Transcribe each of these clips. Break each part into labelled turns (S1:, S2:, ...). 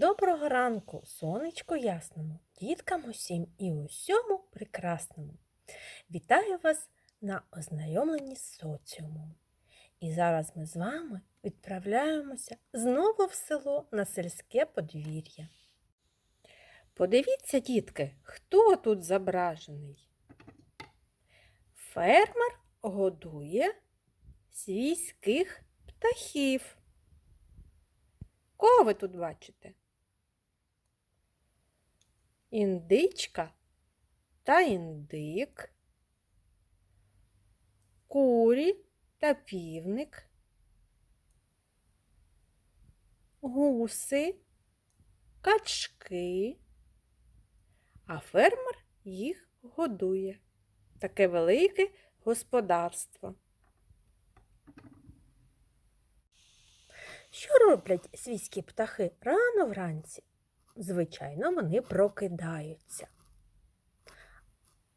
S1: Доброго ранку, сонечко ясному, діткам усім і усьому прекрасному. Вітаю вас на ознайомленні з соціумом. І зараз ми з вами відправляємося знову в село на сільське подвір'я. Подивіться, дітки, хто тут зображений. Фермер годує свійських птахів. Кого ви тут бачите? Індичка та індик, курі та півник, гуси, качки, а фермер їх годує. Таке велике господарство. Що роблять свійські птахи рано вранці? Звичайно, вони прокидаються.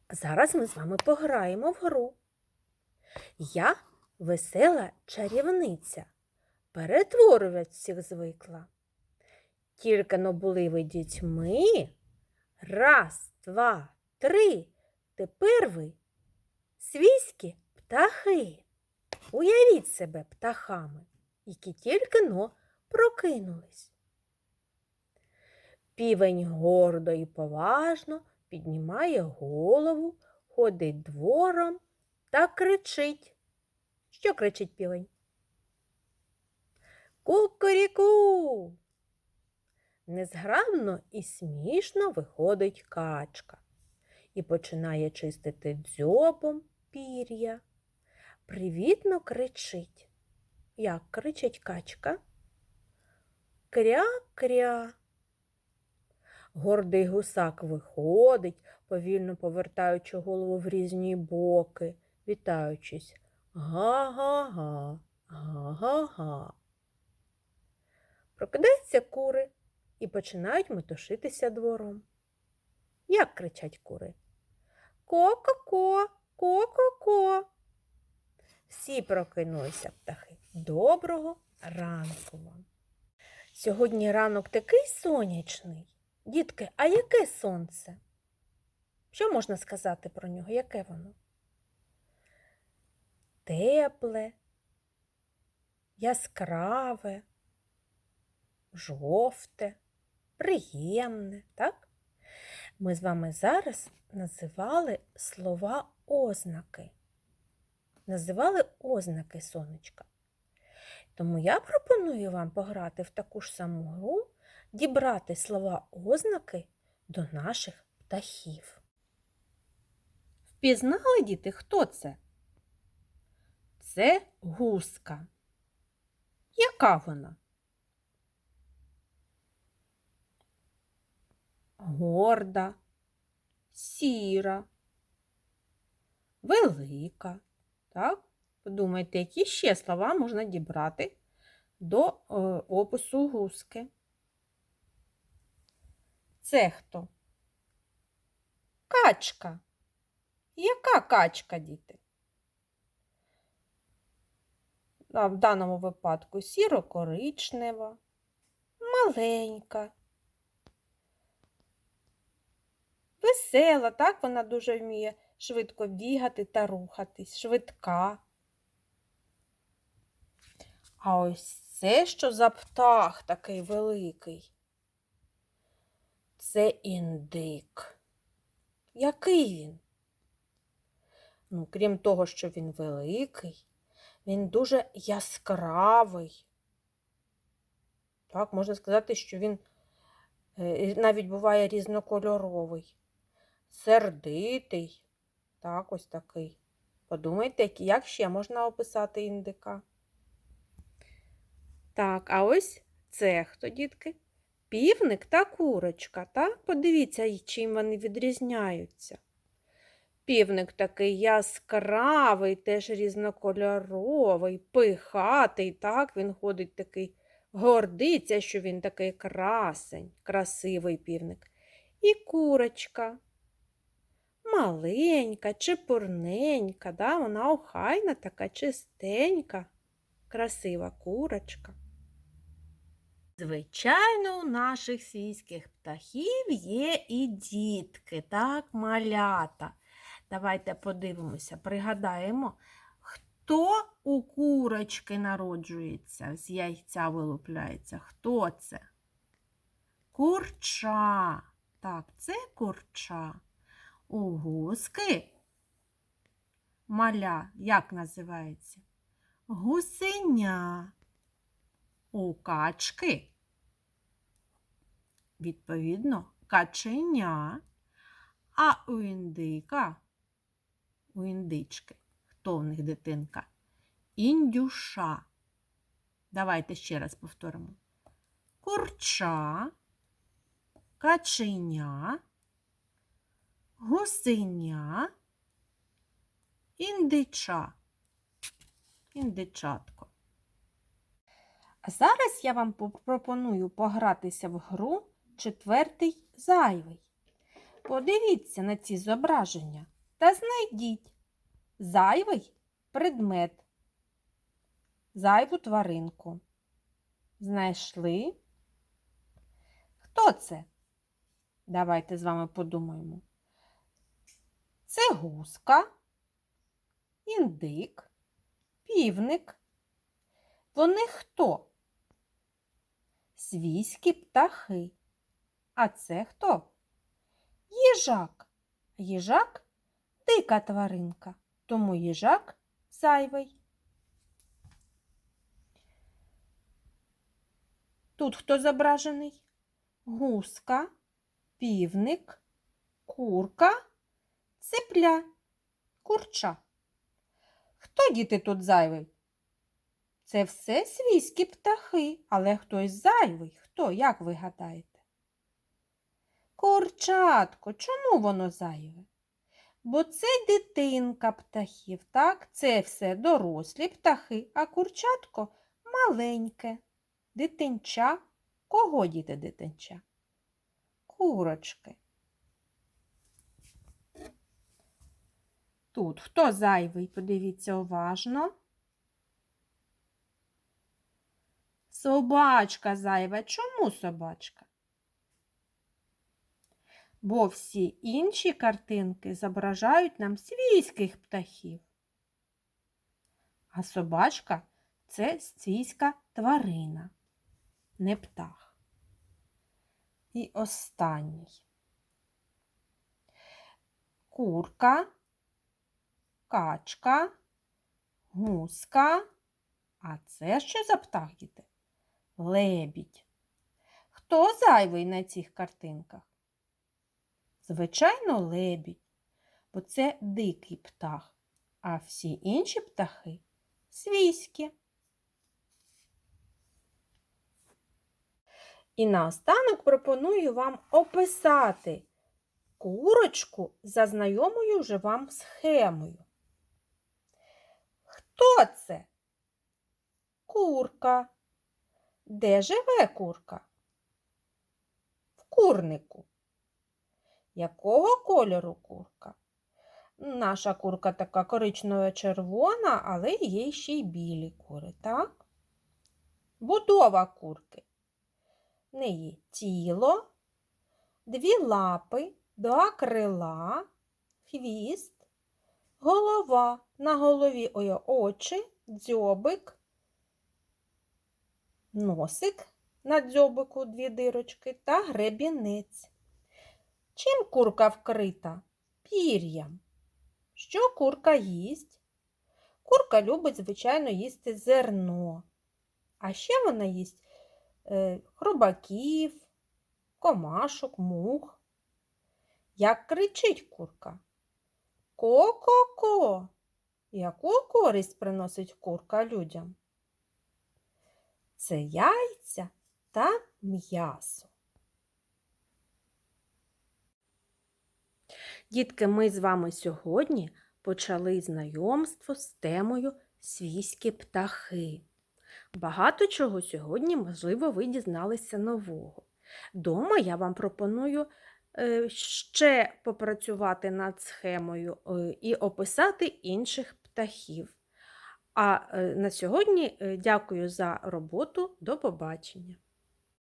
S1: Зараз ми з вами пограємо в гру. Я весела чарівниця, перетворювать всіх звикла. Тільки но були ви дітьми. Раз, два, три. Тепер ви свійські птахи. Уявіть себе птахами які тільки но прокинулись. Півень гордо і поважно піднімає голову, ходить двором та кричить. Що кричить півень? Кукуріку. Незграбно і смішно виходить качка і починає чистити дзьобом пір'я. Привітно кричить. Як кричить качка? Кря-кря. Гордий гусак виходить, повільно повертаючи голову в різні боки, вітаючись га-га-га, га-га-га. Прокидаються кури і починають метушитися двором. Як кричать кури? Ко-ко-ко, ко-ко-ко. Всі прокинулися птахи. Доброго ранку вам. Сьогодні ранок такий сонячний. Дітки, а яке сонце? Що можна сказати про нього? Яке воно? Тепле, яскраве, жовте, приємне, так? Ми з вами зараз називали слова ознаки називали ознаки сонечка. Тому я пропоную вам пограти в таку ж саму гру, дібрати слова ознаки до наших птахів. Впізнали діти, хто це? Це гуска. Яка вона? Горда, сіра, велика. Так? Подумайте, які ще слова можна дібрати до е, опису гуски. Це хто? Качка. Яка качка, діти? А в даному випадку сіро-коричнева, маленька, весела, так вона дуже вміє швидко бігати та рухатись, швидка. А ось це що за птах такий великий? Це індик. Який він? Ну, крім того, що він великий, він дуже яскравий. Так, можна сказати, що він е, навіть буває різнокольоровий, сердитий. Так, ось такий. Подумайте, як ще можна описати індика. Так, а ось це хто, дітки? Півник та курочка, так? Подивіться, чим вони відрізняються. Півник такий яскравий, теж різнокольоровий, пихатий, так, він ходить такий, гордиться, що він такий красень, красивий півник. І курочка маленька, чепурненька, да? вона охайна, така чистенька, красива курочка. Звичайно, у наших свійських птахів є і дітки, так, малята. Давайте подивимося, пригадаємо, хто у курочки народжується, з яйця вилупляється. Хто це? Курча. Так, це курча. У гуски маля, як називається? Гусеня. У качки. Відповідно, каченя. А у індика, у індички, хто в них дитинка? Індюша. Давайте ще раз повторимо. Курча, каченя, гусеня, індича. Індичатко. А зараз я вам пропоную погратися в гру четвертий зайвий. Подивіться на ці зображення та знайдіть зайвий предмет, зайву тваринку. Знайшли? Хто це? Давайте з вами подумаємо. Це гуска, індик, півник. Вони хто? Свійські птахи. А це хто? Їжак. Їжак дика тваринка, тому їжак зайвий. Тут хто зображений? Гуска, півник, курка, цепля, курча. Хто діти тут зайвий? Це все свійські птахи, але хтось зайвий. Хто, як ви гадаєте? Курчатко, чому воно зайве? Бо це дитинка птахів, так? Це все дорослі птахи, а курчатко маленьке. Дитинча. Кого діти дитинча? Курочки. Тут хто зайвий? Подивіться уважно. Собачка зайва. Чому собачка? Бо всі інші картинки зображають нам свійських птахів. А собачка це свійська тварина, не птах. І останній. Курка, качка, гуска. А це що за птах, діти? Лебідь. Хто зайвий на цих картинках? Звичайно, лебідь, бо це дикий птах, а всі інші птахи свійські. І наостанок пропоную вам описати курочку за знайомою вже вам схемою. Хто це? Курка. Де живе курка? В курнику. Якого кольору курка? Наша курка така коричнево червона, але є ще й білі кури, так? Будова курки. В неї тіло, дві лапи, два крила, хвіст, голова. На голові очі, дзьобик, носик на дзьобику дві дирочки та гребінець. Чим курка вкрита? Пір'ям. Що курка їсть? Курка любить, звичайно, їсти зерно. А ще вона їсть е, хробаків, комашок, мух. Як кричить курка? Ко-ко-ко. Яку користь приносить курка людям? Це яйця та м'ясо. Дітки, ми з вами сьогодні почали знайомство з темою свійські птахи. Багато чого сьогодні, можливо, ви дізналися нового. Дома я вам пропоную е, ще попрацювати над схемою е, і описати інших птахів. А е, на сьогодні дякую за роботу. До побачення!